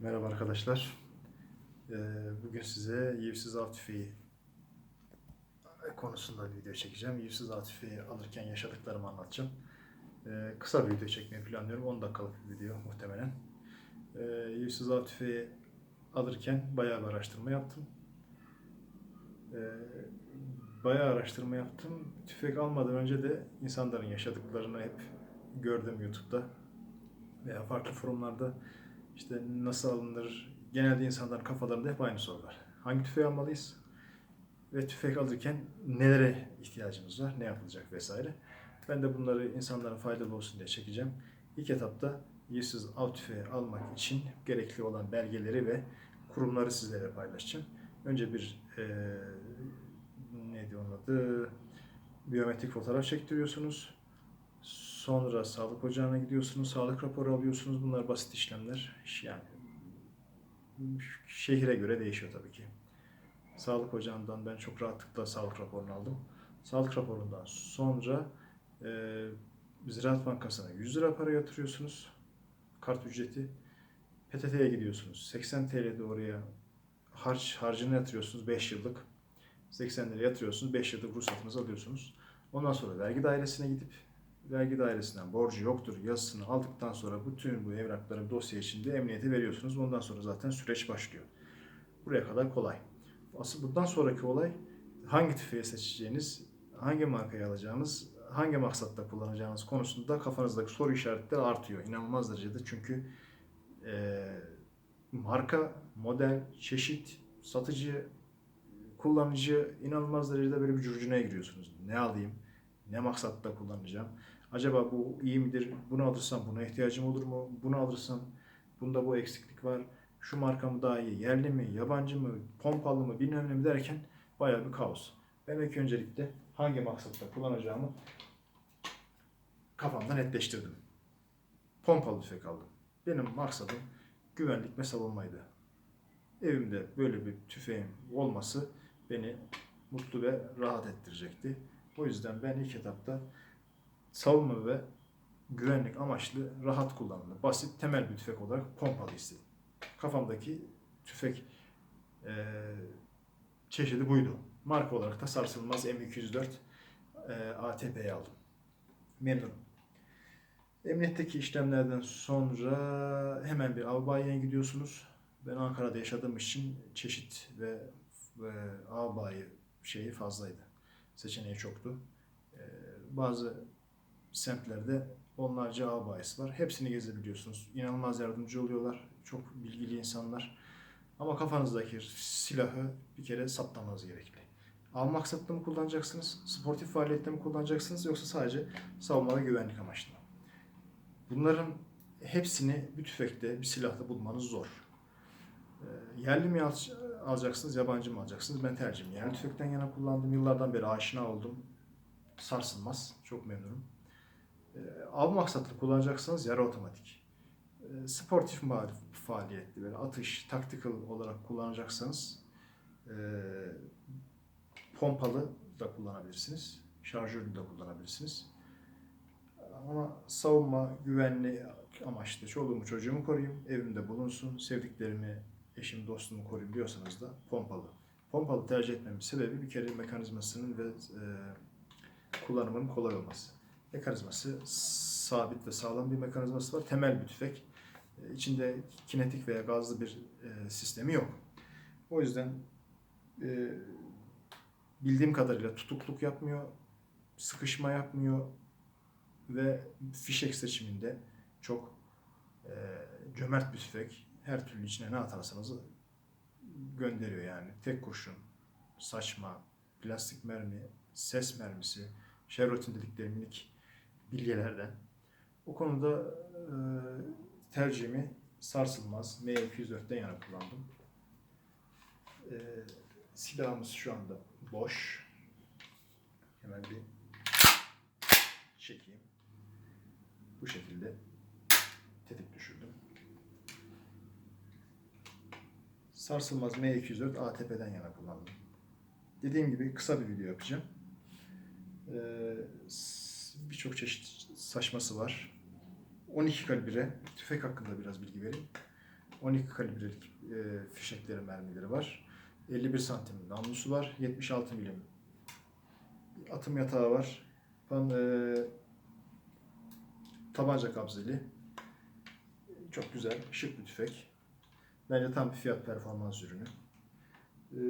Merhaba arkadaşlar. Ee, Bugün size yivsiz av tüfeği konusunda bir video çekeceğim. Yivsiz av tüfeği alırken yaşadıklarımı anlatacağım. Ee, Kısa bir video çekmeyi planlıyorum. 10 dakikalık bir video muhtemelen. Ee, Yivsiz av tüfeği alırken bayağı bir araştırma yaptım. Bayağı araştırma yaptım. Tüfek almadan önce de insanların yaşadıklarını hep gördüm YouTube'da veya farklı forumlarda işte nasıl alınır? Genelde insanların kafalarında hep aynı sorular. Hangi tüfeği almalıyız? Ve tüfek alırken nelere ihtiyacımız var? Ne yapılacak vesaire. Ben de bunları insanlara faydalı olsun diye çekeceğim. İlk etapta yersiz av tüfeği almak için gerekli olan belgeleri ve kurumları sizlere paylaşacağım. Önce bir eee neydi onun adı? Biyometrik fotoğraf çektiriyorsunuz. Sonra sağlık ocağına gidiyorsunuz, sağlık raporu alıyorsunuz. Bunlar basit işlemler. Yani şehire göre değişiyor tabii ki. Sağlık ocağından ben çok rahatlıkla sağlık raporunu aldım. Sağlık raporundan sonra e, Ziraat Bankası'na 100 lira para yatırıyorsunuz. Kart ücreti. PTT'ye gidiyorsunuz. 80 TL de oraya harç, harcını yatırıyorsunuz 5 yıllık. 80 lira yatırıyorsunuz. 5 yıllık ruhsatınızı alıyorsunuz. Ondan sonra vergi dairesine gidip vergi dairesinden borcu yoktur yazısını aldıktan sonra bütün bu evrakları dosya içinde emniyete veriyorsunuz. Ondan sonra zaten süreç başlıyor. Buraya kadar kolay. Asıl bundan sonraki olay hangi tüfeği seçeceğiniz, hangi markayı alacağınız, hangi maksatla kullanacağınız konusunda kafanızdaki soru işaretleri artıyor. İnanılmaz derecede çünkü eee, marka, model, çeşit, satıcı, kullanıcı inanılmaz derecede böyle bir curcunaya giriyorsunuz. Ne alayım? Ne maksatla kullanacağım? Acaba bu iyi midir? Bunu alırsam buna ihtiyacım olur mu? Bunu alırsam bunda bu eksiklik var. Şu marka mı daha iyi? Yerli mi? Yabancı mı? Pompalı mı? Bilmem ne mi derken bayağı bir kaos. Ben ilk öncelikle hangi maksatla kullanacağımı kafamda netleştirdim. Pompalı tüfek aldım. Benim maksadım güvenlik ve savunmaydı. Evimde böyle bir tüfeğin olması beni mutlu ve rahat ettirecekti. O yüzden ben ilk etapta savunma ve güvenlik amaçlı rahat kullanımlı, basit, temel bir tüfek olarak pompalı istedim. Kafamdaki tüfek eee, çeşidi buydu. Marka olarak da sarsılmaz M204 eee, ATP'yi aldım. Memnunum. Emniyetteki işlemlerden sonra hemen bir av bayine gidiyorsunuz. Ben Ankara'da yaşadığım için çeşit ve, ve av bayi şeyi fazlaydı. Seçeneği çoktu. Ee, bazı semtlerde onlarca av bayisi var. Hepsini gezebiliyorsunuz. İnanılmaz yardımcı oluyorlar. Çok bilgili insanlar. Ama kafanızdaki silahı bir kere saptamanız gerekli. Av maksatlı mı kullanacaksınız? Sportif faaliyette mi kullanacaksınız? Yoksa sadece savunma ve güvenlik amaçlı mı? Bunların hepsini bir tüfekte, bir silahta bulmanız zor. Ee, Yerli mi al- alacaksınız, yabancı mı alacaksınız? Ben tercihim yerli tüfekten yana kullandım. Yıllardan beri aşina oldum. Sarsılmaz. Çok memnunum. Ee, Av maksatlı kullanacaksanız yarı otomatik. Ee, Sportif faaliyetli, böyle atış, tactical olarak kullanacaksanız ee, pompalı da kullanabilirsiniz. Şarjörlü de kullanabilirsiniz. Ama savunma, güvenli amaçlı çoluğumu çocuğumu koruyayım, evimde bulunsun, sevdiklerimi, eşim, dostumu koruyayım diyorsanız da pompalı. Pompalı tercih etmemin sebebi bir kere mekanizmasının ve e, kullanımının kolay olması. Mekanizması sabit ve sağlam bir mekanizması var. Temel bir tüfek. E, içinde kinetik veya gazlı bir e, sistemi yok. O yüzden e, bildiğim kadarıyla tutukluk yapmıyor, sıkışma yapmıyor, ve fişek seçiminde çok cömert bir tüfek. Her türlü içine ne atarsanız gönderiyor yani. Tek kurşun, saçma, plastik mermi, ses mermisi, Chevrolet'in dedikleri minik bilyelerden. O konuda e, tercihimi sarsılmaz M204'ten yana kullandım. E, silahımız şu anda boş. Hemen bir çekeyim. Bu şekilde tetik düşürdüm. Sarsılmaz M204 ATP'den yana kullandım. Dediğim gibi kısa bir video yapacağım. Ee, Birçok çeşit saçması var. 12 kalibre tüfek hakkında biraz bilgi vereyim. 12 kalibrelik e, fişekleri mermileri var. 51 santim namlusu var. 76 milim atım yatağı var. Pan, e, tabanca kabzeli. Çok güzel, şık bir tüfek. Bence tam bir fiyat performans ürünü. E,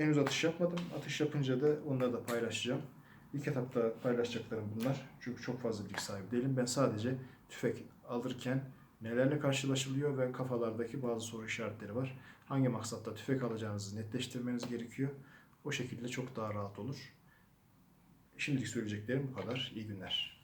henüz atış yapmadım. Atış yapınca da onları da paylaşacağım. İlk etapta paylaşacaklarım bunlar. Çünkü çok fazla bilgi sahibi değilim. Ben sadece tüfek alırken nelerle karşılaşılıyor ve kafalardaki bazı soru işaretleri var. Hangi maksatta tüfek alacağınızı netleştirmeniz gerekiyor. O şekilde çok daha rahat olur. Şimdilik söyleyeceklerim bu kadar. İyi günler.